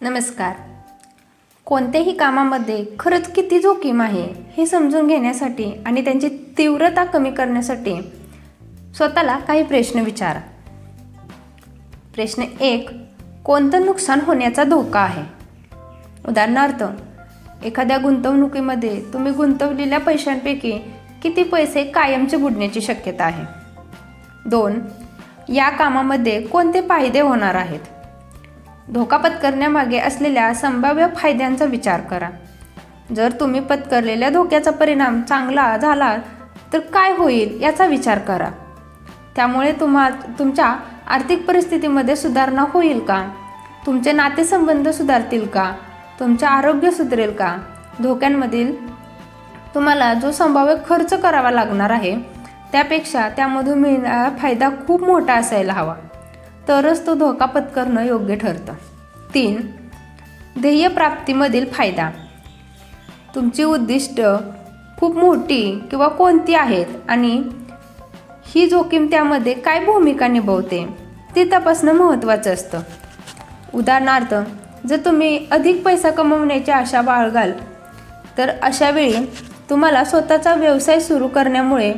नमस्कार. कोणत्याही कामामध्ये खरंच किती जोखीम आहे हे समजून घेण्यासाठी आणि त्यांची तीव्रता कमी करण्यासाठी स्वतःला काही प्रश्न विचारा. प्रश्न एक कोणतं नुकसान होण्याचा धोका आहे? उदाहरणार्थ एखाद्या गुंतवणुकीमध्ये तुम्ही गुंतवलेल्या पैशांपैकी किती पैसे कायमचे बुडण्याची शक्यता आहे? दोन या कामामध्ये कोणते फायदे होणार आहेत? धोका पत्करण्यामागे असलेल्या संभाव्य फायद्यांचा विचार करा. जर तुम्ही पत्करलेल्या धोक्याचा परिणाम चांगला झाला तर काय होईल याचा विचार करा. त्यामुळे तुम्हा तुमच्या आर्थिक परिस्थितीमध्ये सुधारणा होईल का? तुमचे नातेसंबंध सुधारतील का? तुमचे आरोग्य सुधरेल का? धोक्यांमधील तुम्हाला जो संभाव्य खर्च करावा लागणार आहे त्यापेक्षा त्यामधून मिळणारा फायदा खूप मोठा असायला हवा. तरच तो धोका पत्करणं योग्य ठरतं. तीन ध्येयप्राप्तीमधील फायदा. तुमची उद्दिष्ट खूप मोठी किंवा कोणती आहेत आणि ही जोखीम त्यामध्ये काय भूमिका निभावते ते तपासणं महत्त्वाचं असतं. उदाहरणार्थ जर तुम्ही अधिक पैसा कमवण्याची आशा बाळगाल तर अशावेळी तुम्हाला स्वतःचा व्यवसाय सुरू करण्यामुळे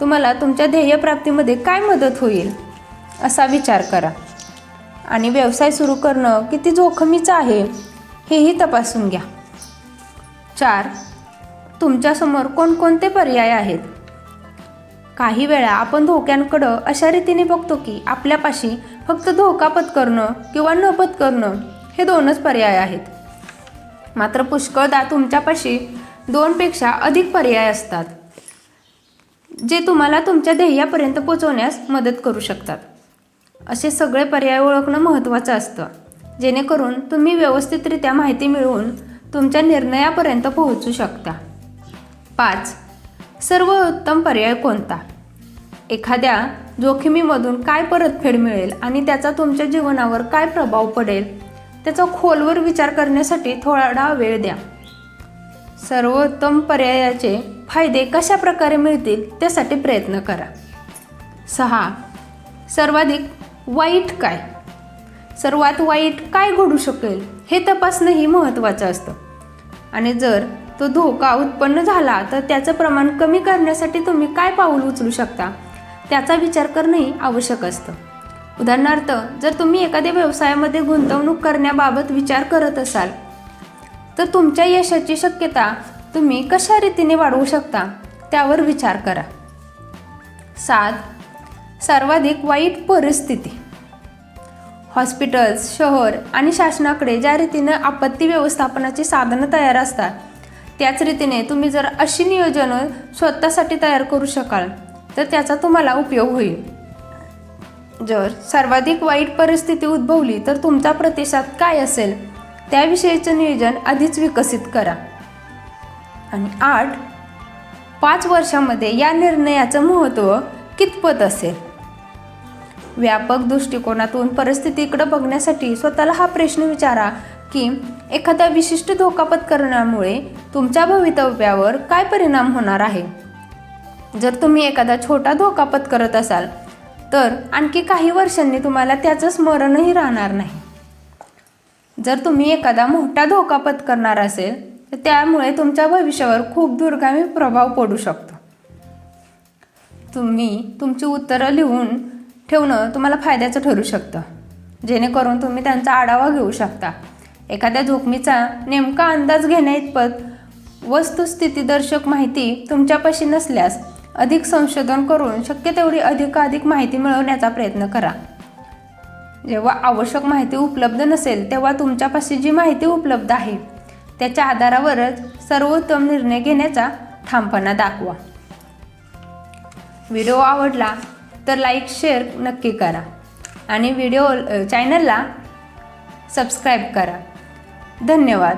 तुम्हाला तुमच्या ध्येयप्राप्तीमध्ये काय मदत होईल? असा विचार करा. आणि व्यवसाय सुरू करणं किती जोखमीचं आहे हेही तपासून घ्या. चार तुमच्यासमोर कोणकोणते पर्याय आहेत? काही वेळा आपण धोक्यांकडं अशा रीतीने बघतो की आपल्यापाशी फक्त धोका पत्करणं किंवा न पत्करणं हे दोनच पर्याय आहेत. मात्र पुष्कळदा तुमच्यापाशी दोनपेक्षा अधिक पर्याय असतात जे तुम्हाला तुमच्या ध्येयापर्यंत पोचवण्यास मदत करू शकतात. असे सगळे पर्याय ओळखणं महत्त्वाचं असतं. जेणेकरून तुम्ही व्यवस्थितरित्या माहिती मिळवून तुमच्या निर्णयापर्यंत पोहोचू शकता. पाच. सर्वोत्तम पर्याय कोणता? एखाद्या जोखमीमधून काय परतफेड मिळेल आणि त्याचा तुमच्या जीवनावर काय प्रभाव पडेल? त्याचा खोलवर विचार करण्यासाठी थोडा वेळ द्या. सर्वोत्तम पर्यायाचे फायदे कशा प्रकारे मिळतील त्यासाठी प्रयत्न करा. सहा. सर्वाधिक वाईट काय? सर्वात वाईट काय घडू शकेल? हे तपासणंही महत्त्वाचं असतं. आणि जर तो धोका उत्पन्न झाला तर त्याचं प्रमाण कमी करण्यासाठी तुम्ही काय पाऊल उचलू शकता? त्याचा विचार करणंही आवश्यक असतं. उदाहरणार्थ जर तुम्ही एखाद्या व्यवसायामध्ये गुंतवणूक करण्याबाबत विचार करत असाल तर तुमच्या यशाची शक्यता तुम्ही कशा रीतीने वाढवू शकता त्यावर विचार करा. सात सर्वाधिक वाईट परिस्थिती. हॉस्पिटल्स शहर आणि शासनाकडे ज्या रीतीनं आपत्ती व्यवस्थापनाची साधनं तयार असतात त्याच रीतीने तुम्ही जर अशी नियोजनं स्वतःसाठी तयार करू शकाल तर त्याचा तुम्हाला उपयोग होईल. जर सर्वाधिक वाईट परिस्थिती उद्भवली तर तुमचा प्रतिसाद काय असेल? त्याविषयीचं नियोजन आधीच विकसित करा. आणि आठ पाच वर्षामध्ये या निर्णयाचं महत्त्व कितपत असेल? व्यापक दृष्टिकोनातून परिस्थितीकडे बघण्यासाठी स्वतःला हा प्रश्न विचारा की एखादा विशिष्ट धोका पत्करण्यामुळे तुमच्या भवितव्यावर काय परिणाम होणार आहे? जर तुम्ही एखादा छोटा धोका पत्करत असाल तर आणखी काही वर्षांनी तुम्हाला त्याचं स्मरणही राहणार नाही. जर तुम्ही एखादा मोठा धोका पत्करणार असेल तर त्यामुळे तुमच्या भविष्यावर खूप दूरगामी प्रभाव पडू शकतो. तुम्ही तुमची उत्तरं लिहून ठेवणं तुम्हाला फायद्याचं ठरू शकतं. जेणेकरून तुम्ही त्यांचा आढावा घेऊ शकता. एखाद्या जोखमीचा नेमका अंदाज घेण्याइतपत वस्तुस्थितीदर्शक माहिती तुमच्यापाशी नसल्यास अधिक संशोधन करून शक्य तेवढी अधिकाधिक माहिती मिळवण्याचा प्रयत्न करा. जेव्हा आवश्यक माहिती उपलब्ध नसेल तेव्हा तुमच्यापाशी जी माहिती उपलब्ध आहे त्याच्या आधारावरच सर्वोत्तम निर्णय घेण्याचा ठामपणा दाखवा. व्हिडिओ आवडला तर लाईक शेअर नक्की करा. आणि व्हिडिओ चॅनलला सबस्क्राईब करा. धन्यवाद.